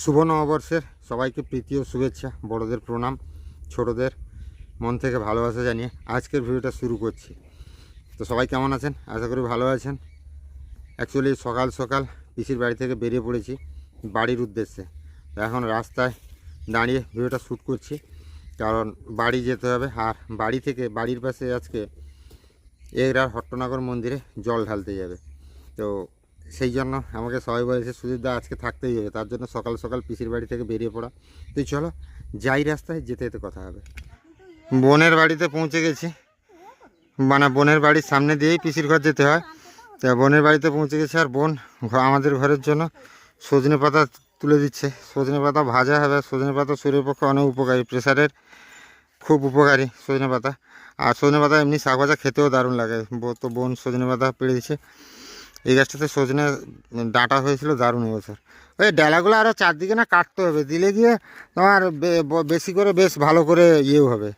শুভ নববর্ষের সবাইকে প্রীতি ও শুভেচ্ছা, বড়দের প্রণাম, ছোটদের মন থেকে ভালোবাসা জানিয়ে আজকের ভিডিওটা শুরু করছি। তো সবাই কেমন আছেন? আশা করি ভালো আছেন। অ্যাকচুয়ালি সকাল সকাল পিসির বাড়ি থেকে বেরিয়ে পড়েছি বাড়ির উদ্দেশ্যে। এখন রাস্তায় দাঁড়িয়ে ভিডিওটা শ্যুট করছি, কারণ বাড়ি যেতে হবে। আর বাড়ি থেকে বাড়ির পাশে আজকে এগরার হট্টনগর মন্দিরে জল ঢালতে যাবে। তো সেই জন্য আমাকে সবাই বলেছে সুদীপদা আজকে থাকতেই হবে। তার জন্য সকাল সকাল পিসির বাড়ি থেকে বেরিয়ে পড়া। তুই চলো, যাই রাস্তায়, যেতে যেতে কথা হবে। বোনের বাড়িতে পৌঁছে গেছি। মানে বোনের বাড়ির সামনে দিয়েই পিসির ঘর যেতে হয়। তা বোনের বাড়িতে পৌঁছে গেছি আর বোন আমাদের ঘরের জন্য সজনে পাতা তুলে দিচ্ছে। সজনে পাতা ভাজা হবে। সজনে পাতা শরীরের পক্ষে অনেক উপকারী প্রেশারের খুব উপকারী সজনে পাতা। আর সজনে পাতা এমনি শাক ভাজা খেতেও দারুণ লাগে। তো বোন সজনে পাতা পেড়ে দিচ্ছে। এই গাছটাতে সজনে ডাঁটা হয়েছিল, দারুণ এবছর ওই ডালাগুলো আরও চারদিকে না কাটতে হবে, দিলে গিয়ে তোমার বেশি করে বেশ ভালো করে ইয়েও হবে।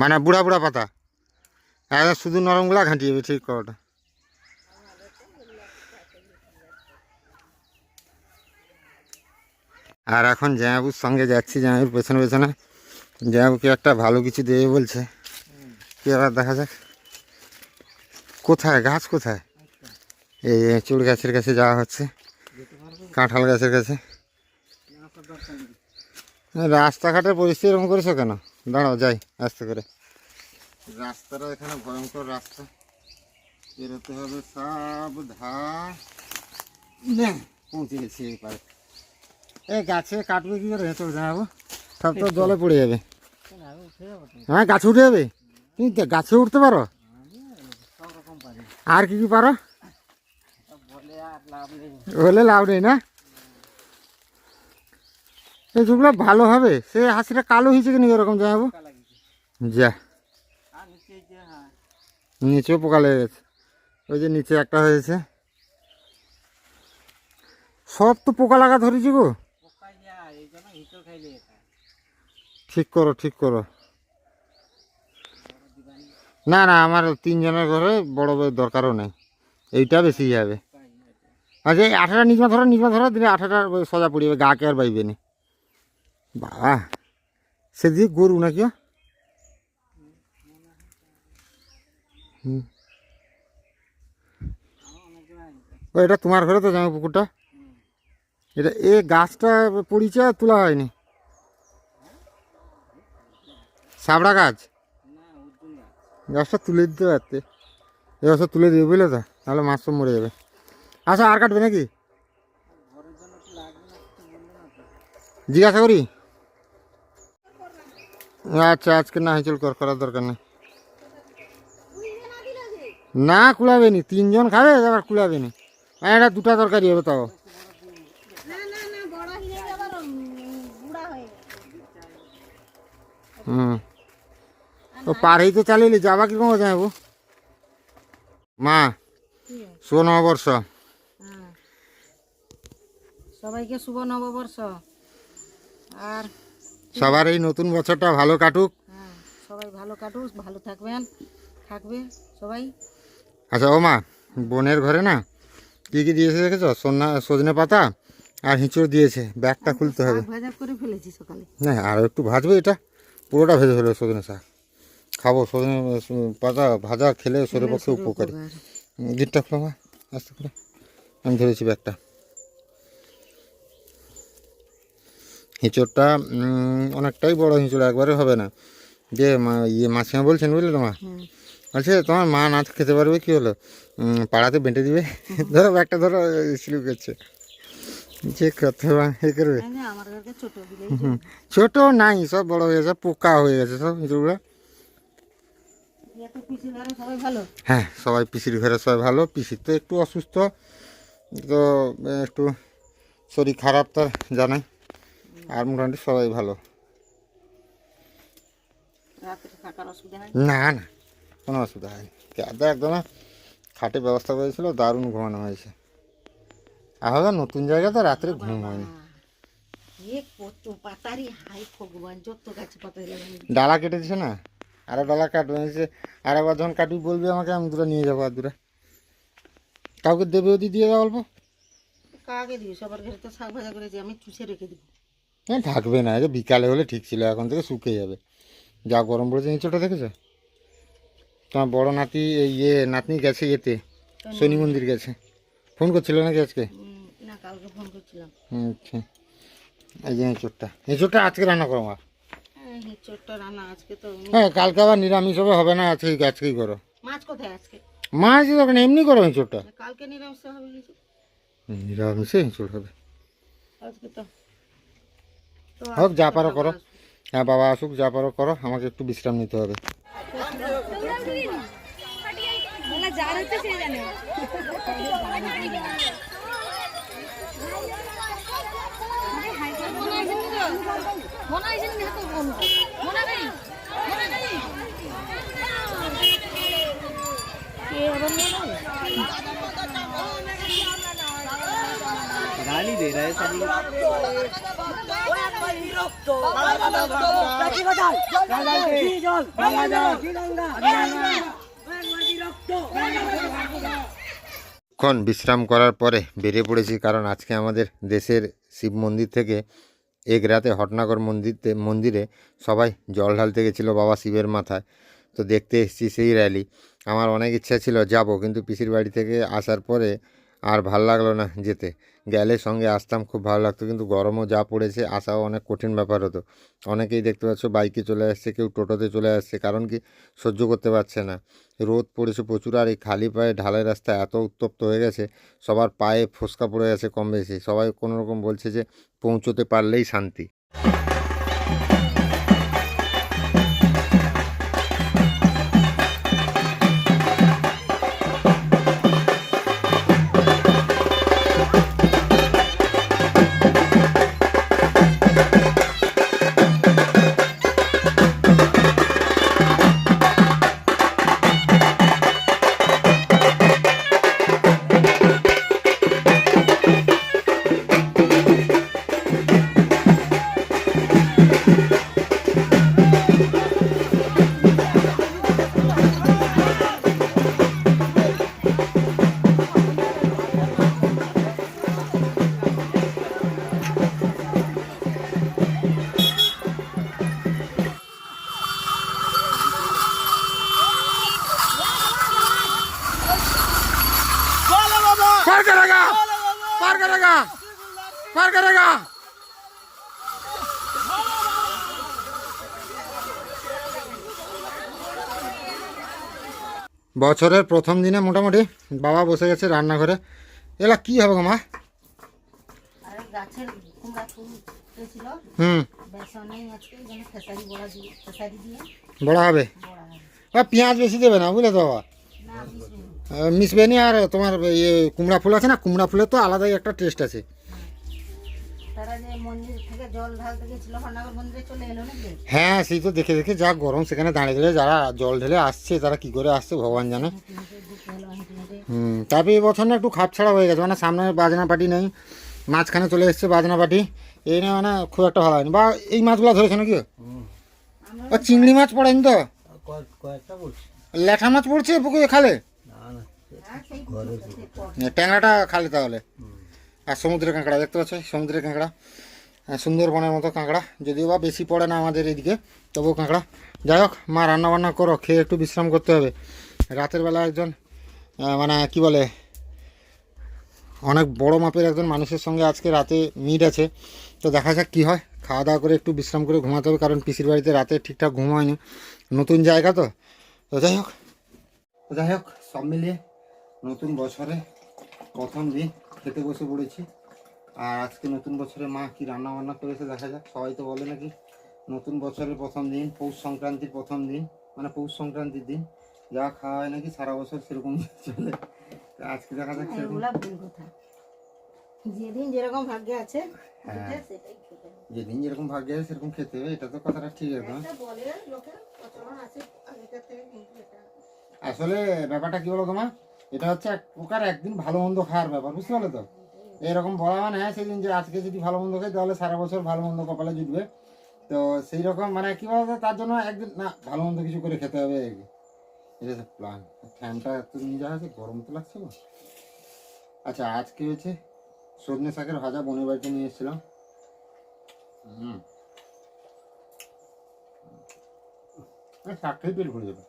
মানে বুড়া বুড়া পাতা। একদম শুধু নরমগুলা ঘাঁটিয়ে যাবে ঠিক করাটা আর এখন জামাবুর সঙ্গে যাচ্ছি জামাবুর পেছনে পেছনে। জামাবুকে একটা ভালো কিছু দেবে বলছে। কি আবার দেখা যাক। কোথায়? গাছ কোথায়? এই চুড় গাছের কাছে যাওয়া হচ্ছে। কাঁঠাল গাছের কাছে। রাস্তাঘাটের পরিস্থিতি এরকম করেছ কেন? দাঁড়াও, যাই, আস্তে করে। রাস্তাটা এখানে ভয়ঙ্কর রাস্তা। বেরোতে হবে সাবধান পৌঁছে গেছি এই পারে এ গাছে কাটবে কি করে? হেঁটে যাব। সব তো জলে পড়ে যাবে। হ্যাঁ গাছে উঠে যাবে? তুমি গাছে উঠতে পারো? আর কি কি পারো? বলে লাভ নেই। না? এই যেগুলো ভালো হবে। সে হাসিটা কালো হয়েছে কিনা এরকম যাব যা। নিচেও পোকা লেগে গেছে। ওই যে নিচে একটা হয়েছে। সব তো পোকা লাগা ধরেছি গো। ঠিক করো ঠিক করো। না না, আমার তিনজনের ঘরে বড় বড় দরকারও নেই। এইটা বেশি যাবে। আচ্ছা এই আঠাটা নিজমা ধরো নিজমা ধরো, দিলে আঠাটা সজা পড়ে যাবে গাকে আর বাইবে নি। বাবা সেদিকে গরু নাকি? হুম। ও, এটা তোমার ঘরে তো জামা পুকুরটা এটা এ গাছটা পড়িছে তোলা হয়নি। সাবড়া গাছ? গাছটা তুলে দিতে পারতে। এবছর তুলে দিবে বুঝলে তো? তাহলে মাছ সব মরে যাবে। আচ্ছা আর কাটবে নাকি? জিজ্ঞাসা করি? আচ্ছা আজকে না হিচল কর করার দরকার নেই। না কুলাবে নি তিনজন খাবে আবার কুলাবে নি। এটা দুটা তরকারি হবে তাও। না হয়ে পারেই তো চালিয়ে যাবা কি কমে যাব মা? শুভ নববর্ষ। হ্যাঁ। সবাইকে শুভ নববর্ষ। আর সবার এই নতুন বছরটা ভালো কাটুক। হ্যাঁ সবাই ভালো কাটুক ভালো থাকবেন থাকবে সবাই। আচ্ছা ও মা বোনের ঘরে না কী কী দিয়েছে দেখেছ? সোনা সজনে পাতা আর হিঁচড় দিয়েছে। ব্যাগটা খুলতে হবে। ভাজা করে ফেলেছি সকালে। না আর একটু ভাজবে এটা। পুরোটা ভেজে ফেলবে সজনে শাক। খাব সজনে পাতা ভাজা খেলে শরীর পক্ষে উপকারী। গিটটা খোলো আস্তে করে। আমি ধরেছি ব্যাগটা। হিঁচড়টা অনেকটাই বড় হিঁচড় একবারে হবে না। যে মা- ইয়ে মাসিমা বলছেন বুঝলে তোমার বলছে তোমার মা নাচ খেতে পারবে কি হলো? পাড়াতে বেঁটে দিবে? ধরো ব্যাগটা ধরো শুরু করছে। যে কথা বা এ করবে। ছোট নাই সব বড় হয়ে গেছে পোকা হয়ে গেছে সব হিঁচড়গুলো এত পিসি ঘরে সবাই ভালো হ্যাঁ সবাই পিসির ঘরে সবাই ভালো। পিসির তো একটু অসুস্থ তো একটু শরীর খারাপ তার জানাই আর মোটামুটি সবাই ভালো। না না কোনো অসুবিধা হয়নি দাদা একদম খাটে ব্যবস্থা করেছিল দারুণ ঘুমানো হয়েছে। আলাদা নতুন জায়গাতে রাত্রে ঘুম হয়নি। ডালা কেটে দিছে না? আরও ডালা কাটবে। আর একবার যখন কাটবি বলবি আমাকে আমি দুটো নিয়ে যাব আর দুটো কাউকে দেবে যদি দিয়ে দাও অল্প। কাকে দিবি? সবার ঘরে তো শাক ভাজা করেছি আমি চুষে রেখে দিব। হ্যাঁ থাকবে না যে বিকালে হলে ঠিক ছিল এখন থেকে শুকিয়ে যাবে। যা গরম পড়েছে নিচটা দেখেছ? তোমার বড় নাতি এই ইয়ে নাতনি গেছে ইয়েতে শনি মন্দির গেছে। ফোন করছিল নাকি আজকে? না কালকে ফোন করছিলাম। আচ্ছা। এই যে এঁচোড়টা এঁচোড়টা আজকে রান্না করো মা। চোরটা রান্না আজকে তো হ্যাঁ কালকে আবার নিরামিষ হবে হবে না আজকেই করো। মাছ কোথায় আজকে? মাছ দোকানে এমনি করো এঁচোড়টা কালকে নিরামিষ হবে নিরামিষে এঁচোড় হবে। আজকে তো তো হোক যা পারো করো। হ্যাঁ বাবা আসুক যা পারো করো। আমাকে একটু বিশ্রাম নিতে হবে। গালি দে ক্ষণ বিশ্রাম করার পরে বেড়ে পড়েছি কারণ আজকে আমাদের দেশের শিব মন্দির থেকে এক রাতে হটনাগর মন্দিরতে, মন্দিরে সবাই জল ঢালতে গেছিল বাবা শিবের মাথায়। তো দেখতে এসেছি সেই র্যালি আমার অনেক ইচ্ছা ছিল যাব, কিন্তু পিসির বাড়ি থেকে আসার পরে আর ভালো লাগল না যেতে। গেলে সঙ্গে আসতাম, খুব ভালো লাগতো। কিন্তু গরমও যা পড়েছে, আসাও অনেক কঠিন ব্যাপার হতো। অনেকেই দেখতে পাচ্ছ বাইকে চলে আসছে, কেউ টোটোতে চলে আসছে, কারণ কি সহ্য করতে পারছে না। রোদ পড়েছে প্রচুর, আর এই খালি পায়ে ঢালাই রাস্তা এত উত্তপ্ত হয়ে গেছে, সবার পায়ে ফোসকা পড়ে গেছে কম বেশি। সবাই কোনোরকম বলছে যে পৌঁছতে পারলেই শান্তি। বছরের প্রথম দিনে মোটামুটি বাবা বসে গেছে রান্নাঘরে। এলা কি হবে গো মা? হুম। বড়া হবে? আর পেঁয়াজ বেশি দেবে না বুঝলে তো বাবা? মিশবে নি। আর তোমার ইয়ে কুমড়া ফুল আছে না কুমড়া ফুলের তো আলাদাই একটা টেস্ট আছে। তারা যে মন্দির থেকে জল ঢালতে গেছিল হরনাগর মন্দিরে চলে এলো নাকি? হ্যাঁ সেই তো দেখে দেখে যা গরম সেখানে দাঁড়িয়ে দাঁড়িয়ে যারা জল ঢেলে আসছে তারা কি করে আসছে ভগবান জানে। হুম তারপরে এই বছর না একটু খাপ ছাড়া হয়ে গেছে মানে সামনে বাজনা পাটি নেই মাঝখানে চলে এসছে বাজনা পাটি এই নিয়ে মানে খুব একটা ভালো হয়নি। বা এই মাছগুলো ধরেছে নাকি? ও চিংড়ি মাছ পড়েনি তো? ল্যাঠা মাছ পড়ছে পুকুরে খালে। ট্যাংরাটা খালে তাহলে। আর সমুদ্রের কাঁকড়া, দেখতে পাচ্ছ? সমুদ্রের কাঁকড়া। সুন্দরবনের মতো কাঁকড়া। যদিও বা বেশি পড়ে না আমাদের এদিকে তবুও কাঁকড়া। যাই হোক, মা রান্না বান্না করো, খেয়ে একটু বিশ্রাম করতে হবে। রাতের বেলা একজন মানে কি বলে, অনেক বড় মাপের একজন মানুষের সঙ্গে আজকে রাতে মিট আছে। তো দেখা যাক কী হয়। খাওয়া দাওয়া করে একটু বিশ্রাম করে ঘুমাতে হবে, কারণ পিসির বাড়িতে রাতে ঠিকঠাক ঘুম হয়নি। নতুন জায়গা তো। তো যাই হোক যাই হোক, সব মিলিয়ে নতুন বছরে প্রথম দিন। খেতে বসে পড়েছি। আর আজকে নতুন বছরে মা কি রান্না বান্না করেছে দেখা যাক সবাই তো বলে নাকি নতুন বছরের প্রথম দিন পৌষ সংক্রান্তির প্রথম দিন মানে পৌষ সংক্রান্তির দিন। যা খাওয়া হয় নাকি সারা বছর সেরকম চলে। আজকে দেখা যাক যেদিন যেরকম ভাগ্যে আছে হ্যাঁ। যেদিন যেরকম ভাগ্যে আছে সেরকম খেতে হবে এটা তো কথাটা ঠিক আছে আসলে ব্যাপারটা কি বলো তোমার এটা হচ্ছে এক প্রকার একদিন ভালো মন্দ খাওয়ার ব্যাপার, বুঝতে পারলে তো? এরকম বলা মানে হ্যাঁ সেদিন যে আজকে যদি ভালো মন্দ খাই, তাহলে সারা বছর ভালো মন্দ কপালে জুটবে। তো সেই রকম মানে কি বলতো, তার জন্য একদিন না, ভালো মন্দ কিছু করে খেতে হবে। এটা হচ্ছে প্ল্যান ফ্যানটা এত নিয়ে যাওয়া আছে, গরম তো লাগছে গো আচ্ছা আজকে হচ্ছে সজনে শাকের ভাজা, বোনের বাড়িতে নিয়ে এসেছিলাম। হুম। শাক খেয়ে পেট ভরে যাবে।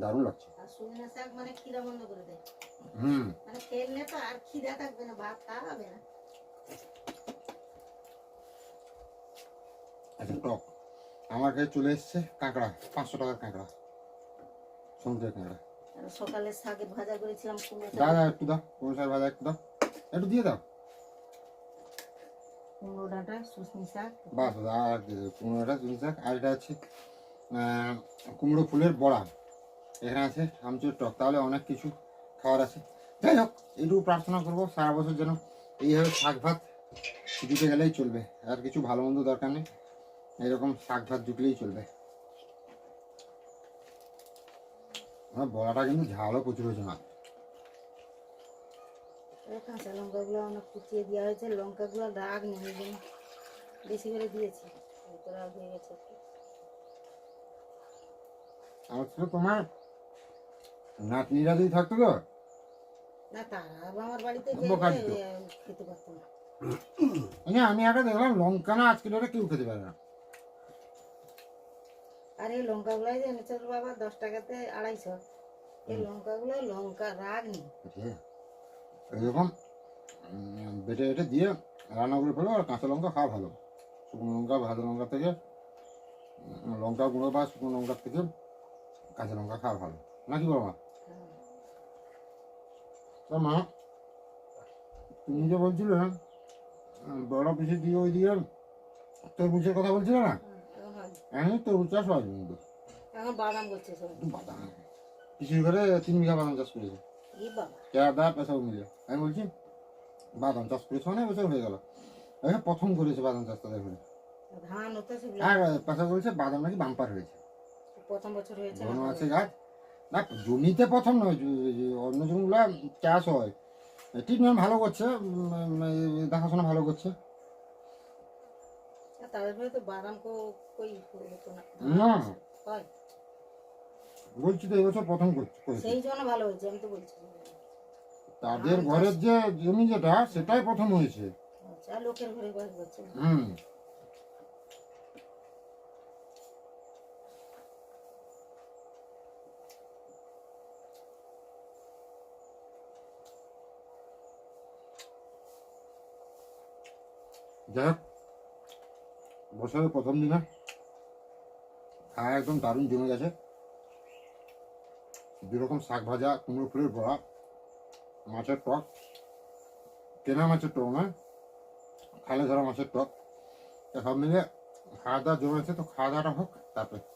দারুণ লাগছে। শাক মানে খিদা বন্ধ করে দেয়। হুম। মানে খেললে তো আর খিদা থাকবে না ভাত খাওয়া হবে না। আচ্ছা টক। আমার কাছে চলে এসছে কাঁকড়া পাঁচশো টাকার কাঁকড়া সমুদ্রের কাঁকড়া। সকালে শাকের ভাজা করেছিলাম কুমড়ো একটু দাও শাক ভাজা একটু দাও। একটু দিয়ে দাও। কুমড়ো ডাঁটা শুশনি শাক। শাক আর এটা আছে আহ, কুমড়ো ফুলের বড়া। এখানে আছে আমচুর টক। তাহলে অনেক কিছু খাবার আছে। যাই হোক এইটুকু প্রার্থনা করব সারা বছর যেন এইভাবে শাক ভাত দিতে গেলেই চলবে। আর কিছু ভালো মন্দ দরকার নেই। এরকম শাক ভাত জুটলেই চলবে। আমার বড়াটা কিন্তু ঝালও প্রচুর হয়েছে এই কাঁচা লঙ্কাগুলো অনেক কুচিয়ে দেওয়া হয়েছে। লঙ্কাগুলো রাগ নেই ওই জন্য বেশি করে দিয়েছি। তো রাগ হয়ে গেছে। আমার ছিল তোমার নাতনিরা যদি থাকতো তো? না তারা আমার বাড়িতে বোকা দিত। খেতে পারতো না। না আমি একটা দেখলাম লঙ্কা না আজকে ডেটে কেউ খেতে পারে না। আর এই লঙ্কাগুলাই যে এনেছে বাবা দশ টাকাতে আড়াইশো। এই লঙ্কাগুলো লঙ্কা রাগ নেই। এরকম বেটে বেটে দিয়ে রান্না করে ফেলো আর কাঁচা লঙ্কা খাওয়া ভালো। শুকনো লঙ্কা ভাজা লঙ্কা থেকে লঙ্কা গুঁড়ো বা শুকনো লঙ্কার থেকে কাঁচা লঙ্কা খাওয়া ভালো। নাকি বলো মা? তা মা তুমি যে বলছিলে বড় পিসে দিয়ে ওই দিয়ে তরমুজের কথা বলছিলে না? এখন তরমুজ চাষ হয় কিন্তু। এখন বাদাম করছে সব। বাদাম। পিসির ঘরে তিন বিঘা বাদাম চাষ করেছে। কেয়াদা পেশাও মিলে আমি বলছি বাদাম চাষ করেছে অনেক বছর হয়ে গেল। এই প্রথম করেছে বাদাম চাষ তাদের ঘরে আর পেশা করেছে বাদাম নাকি বাম্পার হয়েছে। প্রথম বছর হয়েছে। আছে গাছ। না জমিতে প্রথম নয় অন্য জমিগুলো চাষ হয়। ট্রিটমেন্ট ভালো করছে দেখাশোনা ভালো করছে। না? বলছি তো এবছর প্রথম সেই জন্য ভালো হয়েছে আমি তো বলছি। তাদের ঘরের যে জমি যেটা সেটাই প্রথম হয়েছে। আচ্ছা লোকের ঘরে হুম। যাই হোক বছরের প্রথম দিনে খাওয়া একদম দারুণ জমে গেছে। দুরকম শাক ভাজা, কুমড়ো ফুলের বড়া, মাছের টক। কেনা মাছের টক নয়, খালে ধরা মাছের টক। সব মিলে খাওয়া দাওয়া জমেছে তো খাওয়া দাওয়াটা হোক, তারপরে।